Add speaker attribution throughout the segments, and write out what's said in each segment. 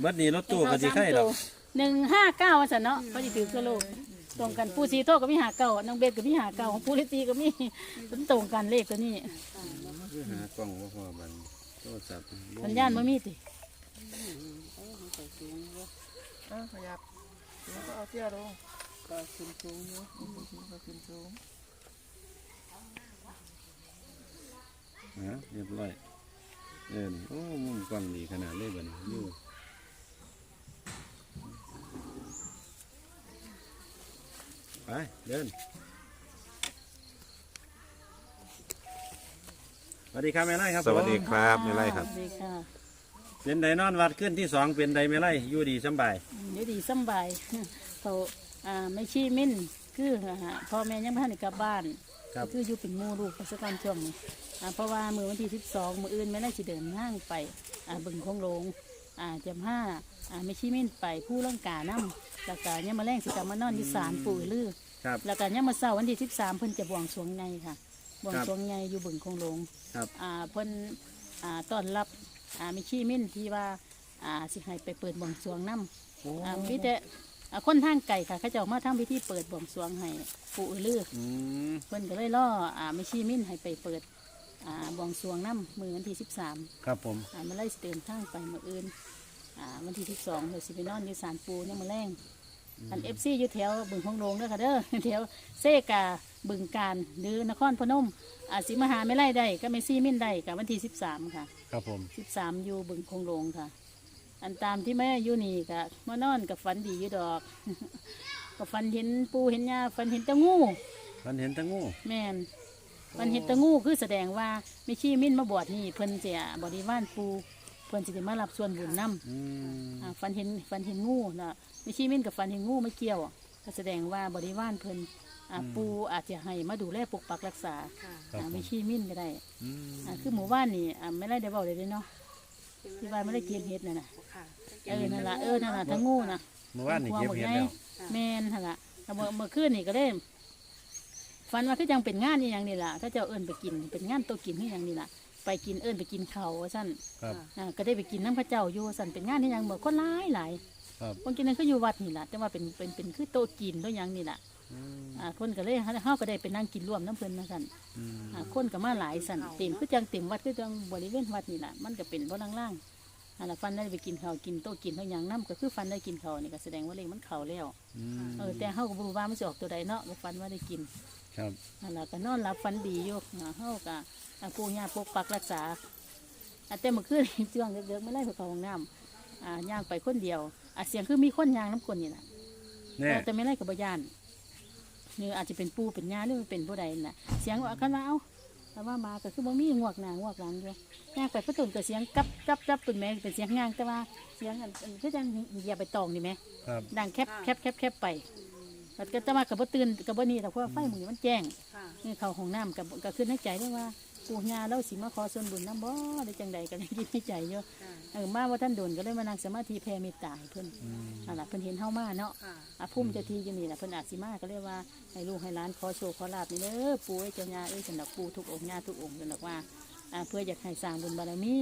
Speaker 1: เบิดนี้รถตู้ก็สิไข่ดอก
Speaker 2: หนึ่งห้าเก้าว่าสันเนาะพอดีถือตัวโลกตรงกันปูซีโตก็มีหาเก้าน้องเบสก็มีหาเก้าของปูลิตีก็มีมันตรงกันเลขตัวนี้
Speaker 1: คือหากล้องบ่พอบัดโทรศัพท์
Speaker 2: สัญญาณมันมีติ
Speaker 3: เออขยับแล้วก็เอาเสื้อลงก็ขึ้นสูงเนาะก็ขึ้นสูง
Speaker 1: ฮะเรียบร้อยเอิ้นโอ้มุมกล้องดีขนาดเลยบัดนี้อยู่ ไป เดินสวัสดีครับแม่ไร่ครับ
Speaker 4: สวัสดี
Speaker 1: ผม
Speaker 4: ครับไม่ไรครับ
Speaker 2: สวัสดีค่ะ
Speaker 1: เป็นไดนอนวัดขึ้นที่สองเป็นไดไม่ไร่อยู่ดีสำบาย
Speaker 2: เดี๋ยวดีสำบาย เขาอ่าไม่ชี้มิ้นคืออ่าพ่อแม่ยังไม่ทันได้กลับบ้าน
Speaker 1: ครับ
Speaker 2: คืออยู่เป็นหมู่ลูกไปสักวันช่วงนี้อ่าเพราะว่ามือวันที่สิบสองมืออื่นไม่ได้สิเดินห้างไปอ่าบึงคงหลงอ่าจำห้าอ่าไม่ชี้มิ้นไปผู้ร่างกาน้ำ แล้วก็เนี่ยามมาแรงสิกรรมานอนที่ศาลปู่ลือ
Speaker 1: ครับ
Speaker 2: แล้วก็เนี่ยามมาเสาร์วันที่สิบสามเพิ่นจะบวงสรวงไงค่ะ บวงสรวงไงอยู่บึงคงหลง
Speaker 1: ครับ
Speaker 2: อ่าเพิ่นอ่าต้อนรับอ่าไม่ชี้มิ้นที่ว่าอ่าสิให้ไปเปิดบวงสรวงน้ำอ่ามีแต่อ่าคนทางไก่ค่ะเขาจะออกมาทำพิธีเปิดบวงสรวงให้ปู่อือลือ
Speaker 1: อืม
Speaker 2: เพิ่นก็เลยล่ออ่าไม่ชี้มิ้นให้ไปเปิดอ่าบวงสรวงน้ำมือวันที่สิบสาม
Speaker 1: ครับผม
Speaker 2: อ่ามาไล่เดินทางไปมืออื่นอ่าวันที่สิบสองเดี๋ยวสิไปนอนอยู่ศาลปูเนี่ยมาแรง อันเอฟซีอยู่แถวบึงพงโลงเด้อค่ะเด้อแถวเซกาบึงการหรือนครพนมอาสิมาหาไม่ไล่ได้ก็ไม่ซี่มิ้นได้กับวันที่สิบสามค่ะ
Speaker 1: ครับผม
Speaker 2: สิบสามอยู่บึงคงหลงค่ะ อันตามที่แม่อยู่นี่ก็มานอนกับฝันดีอยู่ดอกก็ฝันเห็นปูเห็นยาฝันเห็นตะงู
Speaker 1: มันเห็นแตะงู
Speaker 2: แม่นฝันเห็นตะงูคือแสดงว่าไม่ชี้มิ้นมาบวชนี่เพิ่นจะบริวารปู เพิ่นจะได้มารับส่วนบุญนำ
Speaker 1: อืม
Speaker 2: อ่าฝันเห็นฝันเห็นงูนะไม่ชี้มิ้นกับฝันเห็นงูไม่เกี่ยวก็แสดงว่าบริวารเพิ่นอ่าปูอาจจะให้มาดูแลปกปักรักษา
Speaker 3: ค่ะ
Speaker 1: ครับ
Speaker 2: อ่า
Speaker 1: ผ
Speaker 2: ไม่
Speaker 1: ม
Speaker 2: ชี้มิ้นก็ได้
Speaker 1: อืม
Speaker 2: อ่าคือหมู่บ้านนี่อ่าไม่ได้ได้บอกเลยเด้เนาะที่บ้านไม่ได้เกียนเฮ็ดน่ะนะ
Speaker 3: ค่ะ
Speaker 2: เออนั่นละเออนั่นละทั้งงูนะ
Speaker 1: เมื่อวานนี่เก็บเห็ดแล้ว
Speaker 2: แม่นหั่นละแล้วเมื่อเมื่อคืนนี่ก็ได้ฝันว่าคือยังเป็นงานอหย่างนี่ล่ะถ้าเจ้าเอิญไปกิน เป็นงานโตะกินที่อย่างนี้ล่ะ ไปกินเอิญไปกินเขาวว่าสั่น
Speaker 1: ครับ
Speaker 2: อ่าก็ได้ไปกินน้ำพระเจ้าอยู่ว่าสั่นเป็นงานที่ยังเมื่อคนหลายหลาย
Speaker 1: ครับ
Speaker 2: คนกินนั้นก็อยู่วัดนี่ล่ะแต่ว่าเป็นเป็นเป็นคือโตะกินโตัวอย่างนี่ล่ะ
Speaker 1: อืม
Speaker 2: อ่าคนก็เลยเฮาก็ได้ไปนั่งกินร่วมน้ำเพลินนะสั่น
Speaker 1: อืม
Speaker 2: อ่าคนก็มาหลายสั่นเต็มคือจังเต็มวัดคือจังบริเวณวัดนี่ล่ะมันก็เป็นบ่ล่างๆอันละฟันได้ไปกินข้าวกินโต๊ะกินเท่าอย่างน้ำก็คือฟันได้กินข้าวนี่ก็แสดงว่าเลขมันเข่าแล้ว
Speaker 1: อืม
Speaker 2: เออแต่เฮาก็บ่รู้ว่ามันสิออกตัวใดเนาะก็ฟันว่าได้กิน
Speaker 1: ครับ
Speaker 2: นั่นล่ะก็นอนหลับฟันดีอยู่อ่าเฮาก็อ่า ปู่ย่าปกปักรักษาอ่าแต่เมื่อคืนช่วงเด็กๆไม่ไล่ไปเข้าห้องน้ำอ่าย่างไปคนเดียวอ่าเสียงคือมีคนย่างน้ำคนนี่น่ะ
Speaker 1: แน่
Speaker 2: เออแต่ไม่ไล่กับบ่ย่านนี่อาจจะเป็นปู่เป็นย่าหรือมันเป็นผู้ใดน่ะ เสียงว่ากันว่าเอ้าแต่ว่ามาก็คือบ่มีงวกหน้างวกหลังอยู่ย่างไปพระตุนก็เสียงกับกับกับเป็นแม่เป็นเสียงย่างแต่ว่าเสียงอันอันคือจังเหยียบไปตองนี่ไหม
Speaker 1: ครับ
Speaker 2: ดังแคบแคบแคบแคบไปแล้วก็จะมากับบ่ตื่นกับบ่นี่แต่เพราะว่าไฟหมือมันแจ้ง
Speaker 3: ค่ะ
Speaker 2: นี่เข้าห้องน้ำกับก็ขึ้นในใจได้ว่า ปู่ย่าเราสิมาขอส่วนบุญน้ำบ่ได้จังใดก็ได้คิดในใจอยู่
Speaker 3: ค่ะ
Speaker 2: เออมาว่าท่านโดนก็เลยมานั่งสมาธิแผ่เมตตาให้เพิ่น
Speaker 1: อืม
Speaker 2: นั่นล่ะเพิ่นเห็นเฮามาเนาะ
Speaker 3: ค่ะ
Speaker 2: อาพุ่มเจ้าที่อยู่นี่แหละเพิ่นอาจสิมาก็เรียกว่าให้ลูกให้หล้านขอโชคขอลาบนี่เด้อปู่เอ้ยเจ้าย่าเอ้ยสนักปู่ทุกองค์ย่าทุกองค์สนักว่าอ่าเพื่ออยากให้สร้างบุญบารมี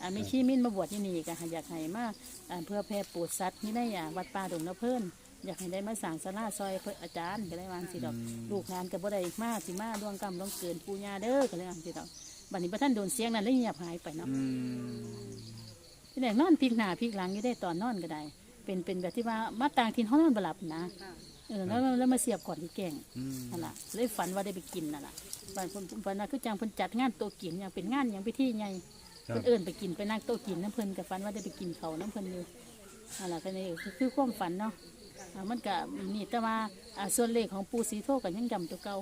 Speaker 2: อ่ามีชีมินมาบวชที่นี่ก็อยากให้มาอ่าเพื่อแผ่โปรดสัตว์นี่ได้อ่าวัดป่าดงนะเพิ่น อยากให้ได้มาสร้างศาลาซอยเพิ่นอาจารย์ก็ได้วาจังสิดอกลูกหลานก็บ่ได้มาสิมาล่วงกรรมล่วงเกินปู่ย่าเด้อก็เลยว่าจังสิดอกบัดนี้บ่ทันโดนเสียงนั้นเลยเงียบหายไปเนาะ
Speaker 1: อืม
Speaker 2: ที่แรกนอนพลิกหน้าพลิกหลังอยู่ได้ตอนนอนก็ได้ เป็นเป็นแบบที่ว่ามาต่างถิ่นเฮานอนบ่หลับนะ
Speaker 3: ค่ะ
Speaker 2: เออแล้วแล้วมาเสียบก่อนที่แกง
Speaker 1: อืม
Speaker 2: นั่นล่ะเลยฝันว่าได้ไปกินนั่นล่ะฝันฝันฝันว่าคือจังเพิ่นจัดงานโต๊ะกินอย่างเป็นงานอย่างพิธีใหญ่
Speaker 1: ครั
Speaker 2: เพิ่
Speaker 1: บ
Speaker 2: นเอิ้นไปกินไปนั่งโต๊ะกินน้ำเพิ่นกับฝันว่าได้ไปกินเขาวน้ำเพิ่นอยู่นั่นล่ะก็นี่คือคือความฝันเนาะ อ่ามันก็นี่แต่ว่าอ่าส่วนเลขของปู่สีโทกันยังจำตัวเก่า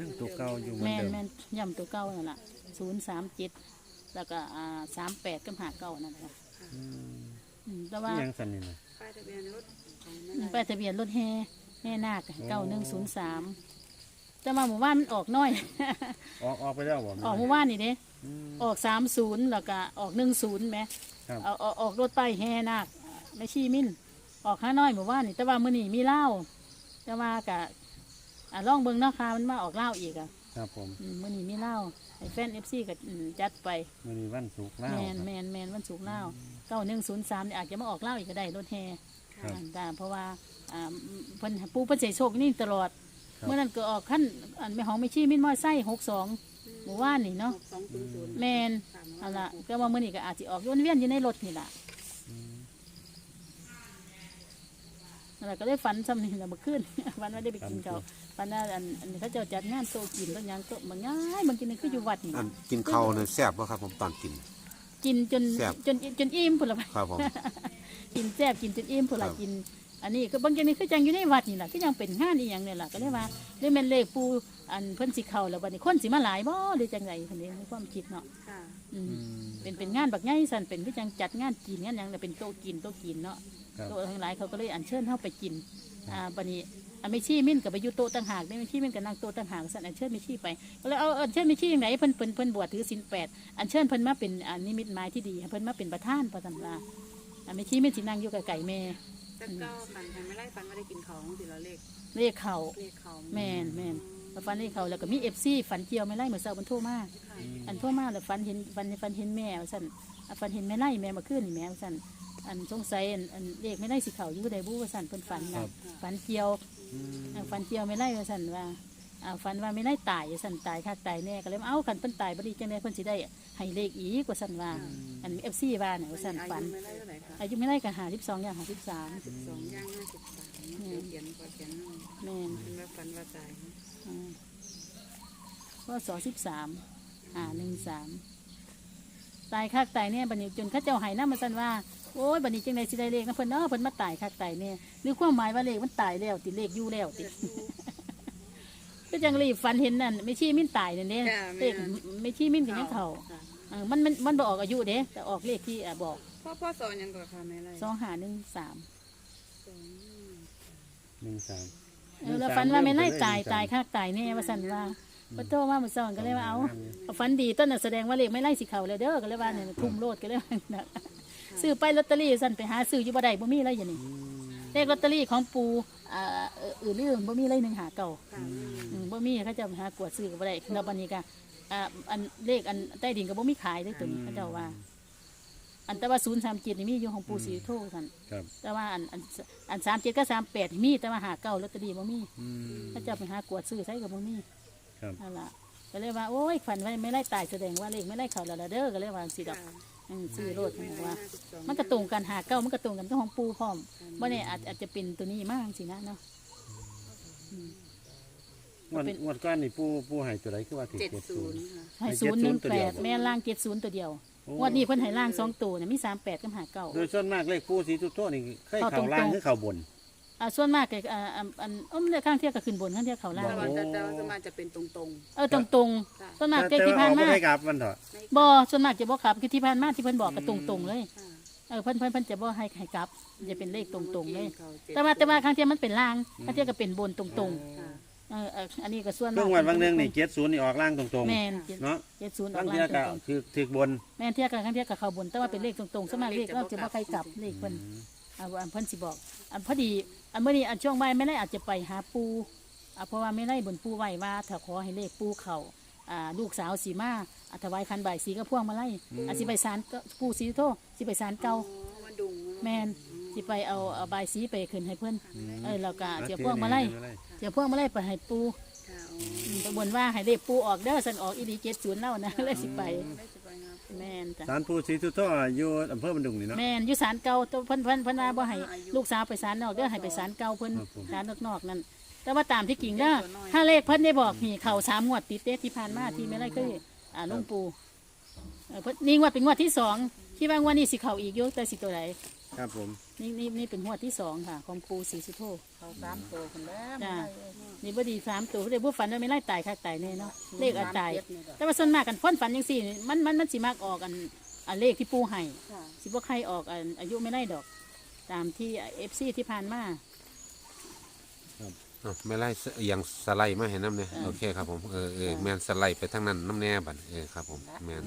Speaker 1: ยังตัวเก่าอยู่เหมือน
Speaker 2: แม่น
Speaker 1: เดิม
Speaker 2: แม่นย่ำตัวเก่านั่นล่ะศูนย์สามเจ็ดแล้วก็อ่าสามแปดกับหาเก้านั่นแหละ
Speaker 1: อืม
Speaker 2: อืมแต่ว่า
Speaker 1: ยังสั่นนี่นะ
Speaker 3: ป้ายทะเบียนรถของ
Speaker 2: อื
Speaker 3: แม่
Speaker 2: มป้ายทะเบียนรถแห่แห่นาคเก้าหนึ่งศูนย์สามแต่มาหมู่บ้านมันออกน้อย
Speaker 1: ออกออกไปแล้วบ่
Speaker 2: ออกหมู่บ้านนี่เด้
Speaker 1: อืม
Speaker 2: ออกสามศูนย์แล้วก็ออกหนึ่งศูนย์ไหม
Speaker 1: ครับ
Speaker 2: เอาเอาออกรถป้ายแห่นาคไม่ชี้มิน ออกห้าน้อยหมู่บ้านนี่แต่ว่ามื้อนี้มีเหล้าแต่ว่ากะอ่าลองเบิ่งเนาะค่ะมันมาออกเหล้าอีกอะ
Speaker 1: ครับผม
Speaker 2: อืมมื้อนี้มีเหล้าให้แฟน FC ก็อืมจัดไป
Speaker 1: มื้อนี้วันศุกร์แล้ว
Speaker 2: แมน
Speaker 1: ครับ
Speaker 2: แมนแมนวันศุกร์เหล้า9103เนี่ยอาจจะมาออกเหล้าอีกก็ได้รถแห่
Speaker 1: ครับ
Speaker 2: อ่าได้เพราะว่าอ่าเพิ่นปูเพิ่นใส่โชคนี่ตลอด
Speaker 1: ครับ
Speaker 2: เมื่อนั้นก็ออกขั้นอันไม่ของไม่ชี้มินมอไส้62หมู่ว่านนี่เนาะ
Speaker 4: สองศูนย์ศูนย์
Speaker 2: แมนเอาล่ะก็ว่ามื้อนี้ก็อาจสิออกวนเวียนอยู่ในรถนี่ล่ะ
Speaker 1: อืม
Speaker 2: นั่นล่ะก็ได้ฝันซ้ำนี่ล่ะเมื่อคืน ฝันว่าได้ไปกินข้าวฝันว่าอันอันนี้เขาเจ้าจัดงานโต๊ะกินโต๊ะหยังโต๊ะมันง่ายมันกินนี่คืออยู่วัดนี่
Speaker 5: อันกินข้าวเนี่ยแซ่บป่ะครับผมตอนกิน
Speaker 2: กินจน
Speaker 5: แซ่บ
Speaker 2: จนจนอิ่มพุ่นละไป
Speaker 5: ครับผม
Speaker 2: กินแซ่บกินจนอิ่มพุ่นละ
Speaker 5: ครับ
Speaker 2: กิน อันนี้ก็บางอย่างนี่คือจังอยู่ในวัดนี่ล่ะก็ยังเป็นงานอีหยังเนี่ยล่ะก็เลยว่าเรื่องแม่นเลขปูอันเพิ่นสิเข้าแล้วบัดนี้คนสิมาหลายบ่หรือจังไดเพิ่นเองมีความคิดเนาะ
Speaker 4: ค่ะ
Speaker 2: อืม เป็นเป็นงานบักใหญ่สั่นเป็นคือจังจัดงานกินงานหยังแต่ะเป็นโต๊ะกินโต๊ะกินเนาะ
Speaker 1: ครับ
Speaker 2: โต๊ะทั้งหลายเขาก็เลยอัญเชิญเฮาไปกินอ่าบัดนี้อันไม่ชี้มิ้นกับไปอยู่โต๊ะต่างหากได้ไม่ชี้มิ้นกับนั่งโต๊ะต่างหากสั่นอัญเชิญไม่ชี้ไปก็เลยเอาอัญเชิญไม่ชี้ยังไงเพิ่นเพิ่นเพิ่นบวชถือศีลแปดอัญเชิญเพิ่นมาเป็นอันนิมิตหมายที่ดีให้เพิ่นมาเป็นประธานประสันว่าอันไม่ชี้มิ้นสินั่งอยู่กับไก่แม่
Speaker 4: แต่เก้าฟันฟันไม่ไล่ฟันไม่ได้กินของสิละเลข
Speaker 2: เรียกเขา
Speaker 4: เลขเขา
Speaker 2: แม่นแม่นแล้วฟันเรียกเขาแล้วก็มีเอฟซีฝันเกี่ยวไม่ไล่เหมือนเสาบนโทรมา
Speaker 4: ค่ะ
Speaker 2: อันโทรมาแล้วฟันเห็นฟันฟันเห็นแม่ว่าสั่นอะฟันเห็นแม่ไล่แม่มาขึ้นนี่แม่ว่าสั่น อันสงสัยอันอันเลขไม่ไล่สิเขาอยู่ใดบู้ว่าสั่นเพิ่นฝันนะฝันเกี่ยวอ่าฟันเจียวไม่ไล่ว่าสันว่าอ่าฟันว่าไม่ไล่ตายว่าสันตายคักตายแน่ก็เลยเอาขันเพิ่นตายบริจังไดเพิ่นสิได้ให้เลขอีกว่าสันว่าอันเอฟซีว่าเนี่ยว่าสัน
Speaker 4: อา
Speaker 2: ฟัน
Speaker 4: ยุไม่ไล่เท่าไหร่คะ
Speaker 2: อายุไม่ไล่ก็หาสิบสองอย่างหาสิบสาม
Speaker 4: สิบสองย่างห้าสิบสามเขียนกว่าเขียนหน่อย
Speaker 2: แม่น
Speaker 4: เป็นว่าฟันว่าตาย
Speaker 2: อ่าก็สอสิบสามหาหนึ่งสามตายคักตายเนี่ยบัดนี้จนเข้าเจ้าใหายน้ามาสันว่า โอ้ยบัดนี้จังไดสิได้เลขนะเพิ่นเนาะเพิ่นมาตายคักตายเนี่ยหรือความหมายว่าเลขมันตายแล้ว ติเลขอยู่แล้วติ ก็จังรีบฟันเห็นนั่นไม่ชี้มิ้นตายนั่นเด้เลขไม่ชี้มิ้นก็ยังเขา
Speaker 4: ค่ะ
Speaker 2: เออมันมันมันบอกอายุเด้แต่ออกเลขที่อะบอก
Speaker 4: พ่อพ่อสอนยังก่อนค่ะไม่ไล่
Speaker 2: สองหาหนึ่งสาม
Speaker 4: สอง
Speaker 1: หนึ่งสาม
Speaker 2: เออแล้วฝันว่าไม่ไล่ตายตายคักตายแน่ว่าสันว่าพระโตว่ามือสอนก็เลยว่าเอาเอาฝันดีต้นน่ะแสดงว่าเลขไม่ไล่สิเขาเลยเด้อก็เลยว่าเนี่ยทุ่มโลดก็เลยว่าน่ะ ซื้อไปลอตเตอรี่สันไปหาซื้ออยู่บ่ได้บ่มีอะไรอย่างนี้เลขลอตเตอรี่ของปูอ่าเอ่ออื่นเรื่องบ่มีอะไรหนึ่งหาเก่า
Speaker 4: ค่ะ
Speaker 2: อืมบ่มีเขาจะหากวดซื้อก็บ่ได้แล้วบัดนี้ก็อ่าอันเลขอันใต้ดินก็บ่มีขายเลยตัวนี้เขาเจ้าว่า อันแต่ว่า037นี่มีอยู่ของปู่ศรีโทซั่น
Speaker 1: ครับ
Speaker 2: แต่ว่าอันอันอัน37กับ38มีแต่ว่าหาเก่าลอตเตอรี่บ่มี
Speaker 1: อืม
Speaker 2: เขาเจ้าไปหากวดซื้อใช้ก็บ่มี
Speaker 1: ครับ
Speaker 2: นั่นล่ะก็เลยว่าโอ้ยฝันไว้ไม่ไล่ตายแสดงว่าเลขไม่ไล่เขาแล้วล่ะเด้อก็เลยว่าสิดอก อืมซื้อโลดมันบอกว่า มันก็ตรงกันหาเก้ามันก็ตรงกันกับของปู่พร้อมบ่แน่อาจอาจจะเป็นตัวนี้มากสินะเนาะ
Speaker 1: งวด
Speaker 2: เป็น
Speaker 1: งวดก้อนนี่ปูปูให้ตัวใดคือว่าถึง
Speaker 4: เจ็ด
Speaker 1: เจ็ด
Speaker 4: ศู
Speaker 1: ศูน
Speaker 4: น
Speaker 1: ย์
Speaker 4: ย์ค่ะ
Speaker 2: ให้
Speaker 1: ให้
Speaker 2: ศูนย์หนึ่ง
Speaker 1: 70ตัว
Speaker 2: แป
Speaker 1: เดียว
Speaker 2: ดแม่ล่างเจ็ดศูนย์ตัวเดียว
Speaker 1: โอ้
Speaker 2: งวันนี้เพิ่นให้ล่างสองตัวเนี่ยมีสามแปดกับหาเก้า
Speaker 1: โดยส่วนมากเลขปูสีทุกตัวนี่เคย
Speaker 2: เข้า
Speaker 1: เข่าล่าง
Speaker 2: ตรงๆ
Speaker 1: หรือเข่าบน
Speaker 2: อ่าส่วนมากก็อ่าอันอันอ้อมเลือกข้างเที่ยวกับขึ้นบนข้างเที่ยวเขาล่าง
Speaker 4: แต่ว่าจะจะจะมาจะเป็นตรง
Speaker 2: เออตรงตรงๆ
Speaker 4: ค่ะ
Speaker 2: ส่วนมาก
Speaker 1: แต่
Speaker 2: เจ้าที่
Speaker 1: ว่า
Speaker 2: ผ่าน
Speaker 1: เอา
Speaker 2: มา
Speaker 1: ไม่ได้กลับมันเถอะ
Speaker 4: ๆ
Speaker 2: บ่ส่วนมากจะบ่ขับคือที่ผ่านมาที่เพิ่นบอกก็ตรงตรงๆเลย
Speaker 4: ค่ะ
Speaker 2: เออเพิ่นเพิ่นเพิ่นจะบ่ให้ให้กลับจะเป็นเลขตรงตรงๆเลย
Speaker 4: เขาเจ็ด
Speaker 2: แต่ว่าแต่ว่าข้างเที่ยวมันเป็นล่างข้างเที่ยวก็เป็นบนตรงตรง
Speaker 4: ค่ะ
Speaker 2: ๆเออเอออันนี้ก็ส่วน
Speaker 1: เรื่องวันบางเรื่องนี่เจ็ดศูนย์นี่ออกล่างตรง
Speaker 2: แม่น
Speaker 1: ๆเนาะ
Speaker 2: เจ็ดศูนย์อ
Speaker 1: บา
Speaker 2: องก
Speaker 1: เที
Speaker 2: ล่าง
Speaker 1: ก็
Speaker 2: ตรง
Speaker 1: คือถึกบน
Speaker 2: ๆแม่นเที่ยวกับข้างเที่ยวกับเขาบนแต่ว่าเป็นเลขตรงๆส่วนมากเลขเราจะบ่ใครกลับเลขเพิ่นอ่าอันเพิ่นสิบอก อันพอดี อันเมื่อนี้อันช่วงบ่ายไม่ได้อาจจะไปหาปูอ่าเพราะว่าไม่ได้บนปูไว้ว่าถ้าขอให้เลขปูเขาอ่าลูกสาวสีมาอัถวายคันใบายสีก็พ่วงมาไล่อาสิไปสารก็ปูสีโทสิไปสารเก่า
Speaker 4: อ๋อมันดุง
Speaker 2: แมนสิไปเอาเอาใบายสีไปขึ้นให้เพิ่นเออแล้วก็
Speaker 1: อะ
Speaker 2: เจียวพ่วงมาไล่
Speaker 1: ถือนี่
Speaker 2: เจียวพ่วงมาไล่ไปให้ปู
Speaker 4: ค่ะอ๋อ
Speaker 2: อืมไปบนว่าให้เลขปูออกเด้อสันออกอีดีเจ็ดศูนย์เล่านะเลยสิไป
Speaker 4: ได้สิไปงาน
Speaker 2: แมนจ้ะ
Speaker 1: สารปูสีทุกตัวอยู่อำเภอบันดุงนี่เนาะ
Speaker 2: แม่นอยู่ศาลเก่าตัวเพิ่นเพิ่นเพิ่นว่าบ่ให้ลูกสาวไปศาลนอกเด้อให้ไปศาลเก่าเพิ่น
Speaker 1: ครับผม
Speaker 2: ศาลนอกๆนั่นแต่ว่าตามที่กิ่งเด้อถ้าเลขเพิ่นได้บอกนี่เข้าสามงวดติดเด้ที่ผ่านมาที่ไม่ได้เคยอ่าหลวงปู่เออเพิ่นนี่งวดเป็นงวดที่สองที่ว่างวดนี้สิเข้าอีกอยู่แต่สิตัวไหน
Speaker 1: ครับผม
Speaker 2: นี่นี่นี่เป็นงวดที่สองค่ะ ของปู่ศรีสุโธ
Speaker 3: เขาสามตัวคนแล้ว
Speaker 2: จ้า
Speaker 3: ไม่ได้
Speaker 2: นี่บ่ดีสามตัวเด้บ่ฝันว่าไม่ไล่ตายคักตายแน่เนาะเลขอาตาย
Speaker 3: สมเจ็ดนี่ก็
Speaker 2: แต่ว่าส่วนมากกันพ้นฝันจังซี่นี่มันมันมันสิมักออกอันอันเลขที่ปู่ให้
Speaker 4: ค่ะ
Speaker 2: สิบ่ใครออกอันอายุไม่ได้ดอก ตามที่เอฟซีที่ผ่านมา
Speaker 5: อะไม่ไล่สเอียงสไลด์มาให้น้ำเนี่ยโอเคครับผมเออเออแมนสไลด์ไปทั้งนั้นน้ำแน่บัดเออครับผมแมน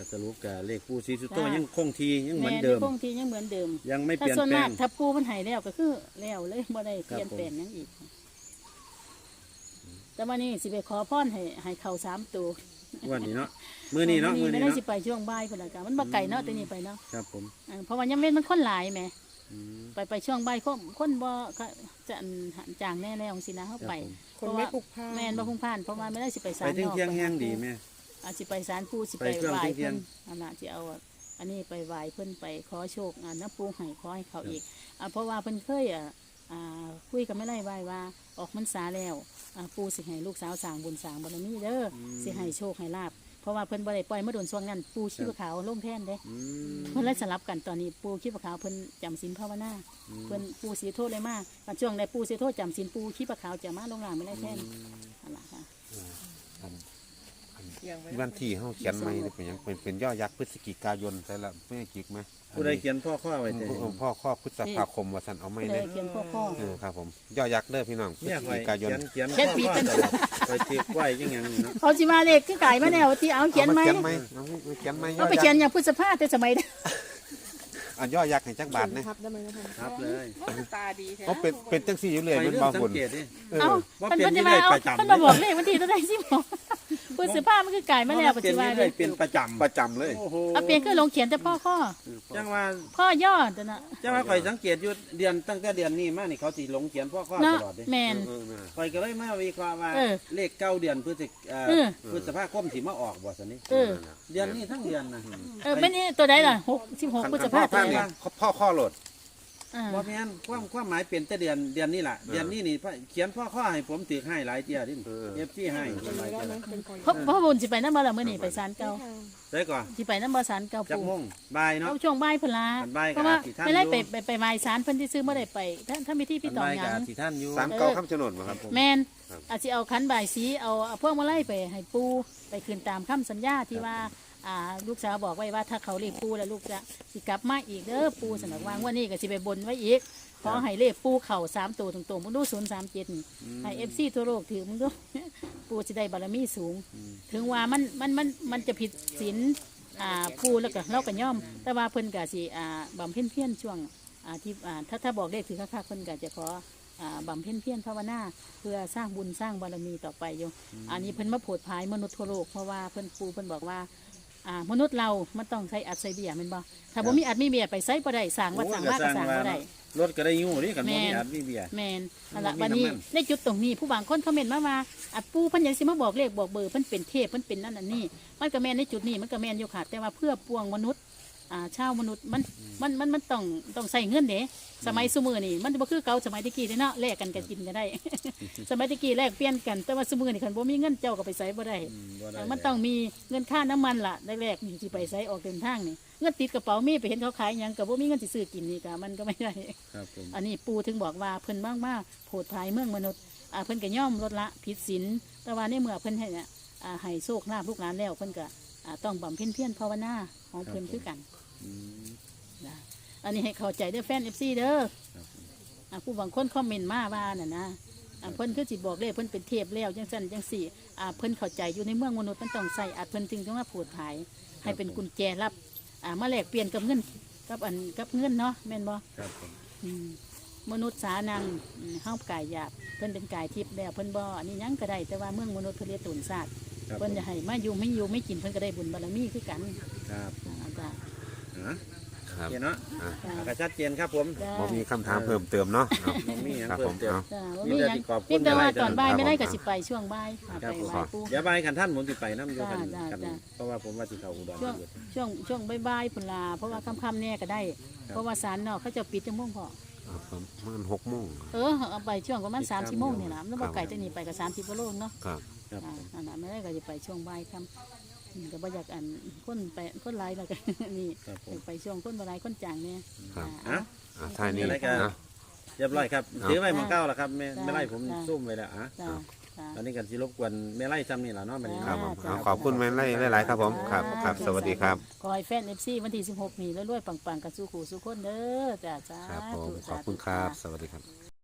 Speaker 1: จะสรุปกับเลขปูสีทุกตัว
Speaker 2: จ้ายั
Speaker 1: ยังคงที่ยังเหมือน
Speaker 2: แม่
Speaker 1: เดิม
Speaker 2: คงที่ยังเหมือนเดิม
Speaker 1: ยังไม่เป
Speaker 2: ถ้า
Speaker 1: ลี่ยน
Speaker 2: ส่วน
Speaker 1: แปล
Speaker 2: มาก
Speaker 1: ง
Speaker 2: ถ้าปูมันใหายแล้วก็คือแล้วเลยบ่ได้เปลี่ยน
Speaker 1: ครับผม
Speaker 2: แปลงหยังอีก แต่ว่านี่สิไปขอพรให้ให้เข้าสามตัว
Speaker 1: วันนี้เนาะมื้อนี้เนาะมื้อ
Speaker 2: ไม่
Speaker 1: นี้
Speaker 2: ได้
Speaker 1: เนาะ
Speaker 2: สิไปช่วงบ่ายพุ่นละกันมันบ่ไกลเนาะแต่นี่ไปเนาะ
Speaker 1: ครับผม
Speaker 2: เออเพราะว่ายังเว้นมันคนหลายแหม
Speaker 1: อืม
Speaker 2: ไปไปช่วงบ่ายคนคนบ่ก็จะอันหันจางแน่แล้วสินะเฮาไป
Speaker 3: คนไม่ปลุกพล่าน
Speaker 2: แม่นบ่พุ่งพล่านเพราะว่าไม่ได้สิไป
Speaker 1: ไป
Speaker 2: ศาล
Speaker 1: ถึง
Speaker 2: นอก
Speaker 1: เที่ยงแห้งดีแม่
Speaker 2: อาจสิไปศาลปู่สิ
Speaker 1: ไป
Speaker 2: ไป
Speaker 1: ช่วง
Speaker 2: ไหว้
Speaker 1: เที่
Speaker 2: เพิ่
Speaker 1: ยง
Speaker 2: นอันน่ะสิเอาอันนี้ไปไหว้เพิ่นไปขอโชคอ่าน้ำปูให้ขอให้เขาอีกอ่าเพราะว่าเพิ่นเคยอ่าอ่าคุยกันไม่ไล่ไหว้ว่าออกพรรษาแล้วอ่าปู่สิให้ลูกสาวสร้างบุญสร้างบารมีเด้ออสิให้โชคให้ลาบเพราะว่าเพิ่นบ่ได้ปล่อยมาโดนช่วงนั้นปู่ชีพขาวลงแท่นเด้
Speaker 1: อืม
Speaker 2: เพิ่นเลยสลับกันตอนนี้ปู่ชีพขาวเพิ่นจำศีลภาวนาเพิ่นปู่สีโทษเลยมากกันช่วงในปู่สีโทษจำศีลปู่ชีพขาวจะมาลงหลางไม่ได้แท่นนั่นล่ะค่ะ
Speaker 3: เสียงไว้
Speaker 5: วันที่เฮาเขียนใหม่นี่เป็นหยังเป็นเป็นย่อยักษ์พฤศจิกายนใช่ละแม่จิกไหม
Speaker 1: ผู้ใดเขียนพ่อข้อไว้แต่
Speaker 5: พ่อพ่อข้อพฤษภาคมว่าซั่นเอาไม่
Speaker 2: ก็เล
Speaker 5: เลย
Speaker 2: ยเขียนข้อข้อ
Speaker 5: เออครับผม ย่อยักษ์เด้อพี่น้องพฤ
Speaker 1: เนี่ย
Speaker 5: ศ
Speaker 1: ไว้
Speaker 5: จิกาย
Speaker 1: เขี
Speaker 5: น
Speaker 1: ยนเขียน
Speaker 2: เขียน
Speaker 1: พ่อ
Speaker 2: ผิด
Speaker 1: ข้อ
Speaker 2: กัน
Speaker 1: ตลอดไปถือไว้จังหยังนี่เนาะ
Speaker 2: เขาสิมาเลขคือไก่มาแล้วที่เอาเขียนไหม
Speaker 5: อาาเขียนไหมเอาเขียนไหมย่
Speaker 2: เอา
Speaker 5: อ
Speaker 2: ไป
Speaker 5: ยัก
Speaker 2: เขียน
Speaker 5: ษ์
Speaker 2: อย่างพุทธภาแต่สมัยเด้อ
Speaker 5: อะย่อยักษ์ให้จักบาทนะ
Speaker 3: ทับได้ไหมนะท่าน
Speaker 1: ครับเลย
Speaker 4: ตาดีแท้
Speaker 5: เขาเป็นเป็นจังซี่อยู่เลย
Speaker 1: ไป
Speaker 5: เป็น
Speaker 1: เรื่อง
Speaker 5: บ่า
Speaker 1: สั
Speaker 5: บุ
Speaker 1: ง
Speaker 5: ญ
Speaker 1: เกตดิ
Speaker 5: เออ
Speaker 2: เอา
Speaker 1: ว่า
Speaker 2: เพิ่น
Speaker 1: เป็น
Speaker 2: เพิ่นจะมาเอา
Speaker 1: ประจำ
Speaker 2: เพิ่นมาบอกเลขวันที่เท่าไหร่สิบอก พุทธภามันคือไก่มาแล้วปัจ
Speaker 1: เป็น
Speaker 2: จุบัน
Speaker 1: นี่เลยเป็นประจำ
Speaker 5: ประจำเลย
Speaker 1: โอ้โห
Speaker 2: เอาเปลี่ยนคือลงเขียนแต่พ่อข้อ
Speaker 1: จังว่า
Speaker 2: ข้อย่อแต่น่ะ
Speaker 1: จังว่าข่อยสังเกตอยู่เดือนตั้งแต่เดือนนี้มานี่เขาสิลงเขียนพ่อข้อ
Speaker 2: เนาะ
Speaker 1: ตลอดเด้
Speaker 2: แมน
Speaker 5: เออเออ
Speaker 1: ข่อยก็เลยมาวิเคราะห์ว่า
Speaker 2: เออ
Speaker 1: เลขเก้าเดือนพฤศจิกเอ่อ
Speaker 2: เออ
Speaker 1: พฤษภาคมสิมาออกบ่สันนี่
Speaker 2: เออ
Speaker 1: เดือนนี้ทั้งเดือนนะ
Speaker 2: เออไม่นี่ตัวใดล่ะหกสิบหกพุทธภา
Speaker 5: พ่
Speaker 2: ตัว
Speaker 5: อ
Speaker 2: ใด
Speaker 5: นี่
Speaker 2: ล่ะ
Speaker 5: พ่อข้อโหลด
Speaker 2: อ่า
Speaker 1: บ่แม่นความความหมายเป็นแต่เดือนเดือนนี้ล่ะเดือนนี้นี่เขียนพ่อข้อให้ผมถือให้หลายเที่ยดิ
Speaker 5: เออ
Speaker 1: เอฟซีให้หลายเที่ยละ
Speaker 2: เพราะเพราะบุญสิไปน้ำบ่ล่ะมื้อนี้ไปศาลเก่า
Speaker 1: ได้ก่อน
Speaker 2: สิไปน้ำบ่ศาลเก่า
Speaker 1: จัก
Speaker 2: ปู่
Speaker 1: โมงบ่ายเนาะ
Speaker 2: เอาช่วงบ่ายพุ่นล่ะ
Speaker 1: อันบ่ายก็
Speaker 2: เพราะว่า
Speaker 1: อาจสิทัน
Speaker 2: ไม่ได้
Speaker 1: อยู่
Speaker 2: ไปไปไปไหว้ศาลเพิ่นที่ซื้อบ่ได้ไปถ้าถ้ามีที่พี่ตองห
Speaker 1: บ่าย
Speaker 2: ยั
Speaker 1: กับ
Speaker 2: ง
Speaker 1: ที่ท่านอยู่
Speaker 5: สามเก้าคำชะโนดบ่ครับผม
Speaker 2: แมน
Speaker 5: ครับ
Speaker 2: อาจจะเอาขันบ่ายสีเอาเอาพวกมาไล่ไปให้ปูไปคืนตามคำสัญญาที่ว่า อ่าลูกสาวบอกไว้ว่าถ้าเขาเรียกปูแล้วลูกจะสิกลับมาอีกเด้อปูสนักวางว่านี่ก็สิไปบนไว้อีกขอให้เลขปูเข่าสามตัวตรงๆมึงดูศูนย์สามเจ็ดให้เอฟซีทั่วโลกถือมึงดู ปูจะได้บารมีสูง ถึงว่ามันมันมันมันจะผิดศีลอ่าปูแล้วก็เราก็ย่อม แต่ว่าเพิ่นก็สิอ่าบำเพ็ญเพียรช่วงอ่าที่อ่าถ้าถ้าบอกเลขถือค่าๆเพิ่นก็จะขออ่าบำเพ็ญเพียรภาวนาเพื่อสร้างบุญสร้างบารมีต่อไปอยู่ อันนี้เพิ่นมาโผดภายมนุษย์ทั่วโลกเพราะว่าเพิ่นปูเพิ่นบอกว่า อ่ามนุษย์เรามันต้องใช้อัดใช้เบียแมันบ่ถ้าบ่มีอัดมีเบียไปใช้บ่ได้สร้างวัดสร้างว่าก็สร้างบ่ได้
Speaker 1: รถก็ได้อยู่นี่กันบ่
Speaker 2: แม่
Speaker 1: มี
Speaker 2: น
Speaker 1: อาจมีเบียร์
Speaker 2: แม่นนั่นล่ะ
Speaker 1: บ่มี
Speaker 2: บัดนี้
Speaker 1: น้ำมัน
Speaker 2: ในจุดตรงนี้ผู้บางคนเขาเมนต์มาว่าอัดปูเพิ่นยังสิมาบอกเลขบอกเบอร์เพิ่นเป็นเทพเพิ่นเป็นนั่นอันนี้มันก็แม่นในจุดนี้มันก็แม่นอยู่ค่ะแต่ว่าเพื่อปวงมนุษย์ อ่าชาวมนุษย์มันมันมันมันต้องต้องใส่เงินเด้สมัยสมือนี่มันบ่คือเก่าสมัยตะกี้เด้เนาะแลกกันก็กินก็ได้ สมัยตะกี้แลกเปลี่ยนกันแต่ว่าสมือนี่คันบ่มีเงินเจ้าก็ไปใส่บ่ได้
Speaker 1: อืมบ่ได้
Speaker 2: มันต้องมีเงินค่าน้ำมันล่ะแรกๆนี่สิไปใส่ออกเดินทางนี่เงินติดกระเป๋ามีไปเห็นเขาขายหยังก็บ่มีเงินสิซื้อกินนี่ก็มันก็ไม่ได้
Speaker 1: ครับผม
Speaker 2: อันนี้ปูถึงบอกว่าเพิ่นมากมากโผดภายเมืองมนุษย์อ่าเพิ่นก็ย่อมลดละผิดศีลแต่ว่าในเมื่อเพิ่นให้เนี่ยอ่าให้โชคลาภลูกหลานแล้วเพิ่นก็ อ่าต้องบำเพ็ญเพียรภาวนาของเพิ่นคือกัน
Speaker 1: อืม
Speaker 2: นะอันนี้ให้เข้าใจเด้อแฟน FC เด้อ
Speaker 1: ครับผม
Speaker 2: อ่าผู้บางคนคอมเมนต์มาว่าน่ะนะอ่าเพิ่นคือสิบอกเลยเพิ่นเป็นเทพแล้วจังซั่นจังสี่อ่าเพิ่นเข้าใจอยู่ในเมืองมนุษย์มันต้องใส่อาจเพิ่นจึงต้องมาโผดภาย ให้เป็นกุญแจรับอ่ามาแลกเปลี่ยนกับเงินกับอันกับเงินเนาะแม่นบ่
Speaker 1: ครับผม
Speaker 2: อืมมนุษย์สานังอืมเฮากายหยาบเพิ่นเป็นกายทิพย์แล้วเพิ่นบ่อันนี้หยังก็ได้แต่ว่าเมืองมนุษย์เพิ่นเรียกตุนศาสตร์
Speaker 1: ครับผ
Speaker 2: เพิ่น
Speaker 1: ม
Speaker 2: จะให้มาอยู่ไม่อยู่ไม่กินเพิ่นก็ได้บุญบารมีคือกัน
Speaker 1: ครับ
Speaker 2: อ่าจ้ะ
Speaker 1: อะ
Speaker 5: ครับ
Speaker 1: โอเคเนาะ
Speaker 5: อะ
Speaker 2: จ้ะ
Speaker 1: อะก็ชัดเจนครับผม
Speaker 2: จ้ะ
Speaker 5: บ่มีคำถามเพิ่มเติมเนาะเอา
Speaker 1: บ่มีหยัง
Speaker 5: ครับ
Speaker 1: เพิ่
Speaker 5: ผมม
Speaker 1: เติม
Speaker 5: เอา
Speaker 2: จ้ะ
Speaker 1: มี
Speaker 2: มี
Speaker 1: แต่
Speaker 2: หยัง
Speaker 1: ที่ขอบคุณ
Speaker 2: เพียงแต่ว่า
Speaker 1: อะไร
Speaker 2: ตอนบ่าย
Speaker 5: ครับ
Speaker 2: ไม่ได้
Speaker 5: ผม
Speaker 2: ก็สิไปช่วงบ่ายค่ะ
Speaker 1: ครับ
Speaker 2: ไป
Speaker 1: ผม
Speaker 2: ไหว้ปู่
Speaker 1: เดี๋ยวไปกันท่านผมสิไปน้ำอยู่กัน
Speaker 2: จ้า
Speaker 1: กัน
Speaker 2: จ้า
Speaker 1: เพราะว่าผมว่าสิเข้าอุดร
Speaker 2: ช่วง
Speaker 1: อยู่
Speaker 2: ช่วงช่วงบ่ายๆพุ่นล่ะเพราะว่าค่ำๆแน่ก็ได้ เพราะว่าศาลเนาะเขาจะปิดจังโมงพอ
Speaker 5: เอาประมาณหกโมง
Speaker 2: เออเอาไปช่วงประมาณ3 4โมงนี่ล่ะมันบ่ไกลจากนี้ไปก็30กิโลเนาะ
Speaker 5: ครับ
Speaker 1: ครับ
Speaker 2: อ่าอันนั้นไม่ได้ก็จะไปช่วงบ่ายค่ำอืมก็บ่อยากอันคนไปคนหลายแล้วก็ นี่
Speaker 1: ครับผม
Speaker 2: ไปช่วงคนบ่หลายคนจางเนี่ย
Speaker 5: ครับ
Speaker 2: อ่า
Speaker 1: อะ
Speaker 5: อะท้ายนี้
Speaker 1: อะไรกัน
Speaker 5: นะ
Speaker 1: เรียบร้อยครับ
Speaker 5: เอา
Speaker 1: ถือไว้หมองเก้าแล้วครับไม่
Speaker 2: จ้า
Speaker 1: ไม่ไล่ผม
Speaker 2: จ้า
Speaker 1: ซุ่มไว้แล้วอะ
Speaker 2: จ้าจ้า
Speaker 1: ตอนนี้กันสิรบกวนไม่ไล่ซ้ำนี่แหละเนาะบัดนี้
Speaker 5: ครับ
Speaker 1: เนาะ
Speaker 5: ผมเอาขอบคุณแม่ไล่หลายๆครับผมครับครับสวัสดีครับ
Speaker 2: ขอให้แฟน FC วันที่ 16นี้รวยๆปังๆ กันสู่ขู่สู่คนเด้อจ้าจ้า
Speaker 5: ครับผม
Speaker 2: ธุ
Speaker 5: ขอบคุณ
Speaker 2: สาธุ
Speaker 5: ครับ
Speaker 2: จ้า
Speaker 5: สวัสดีครับ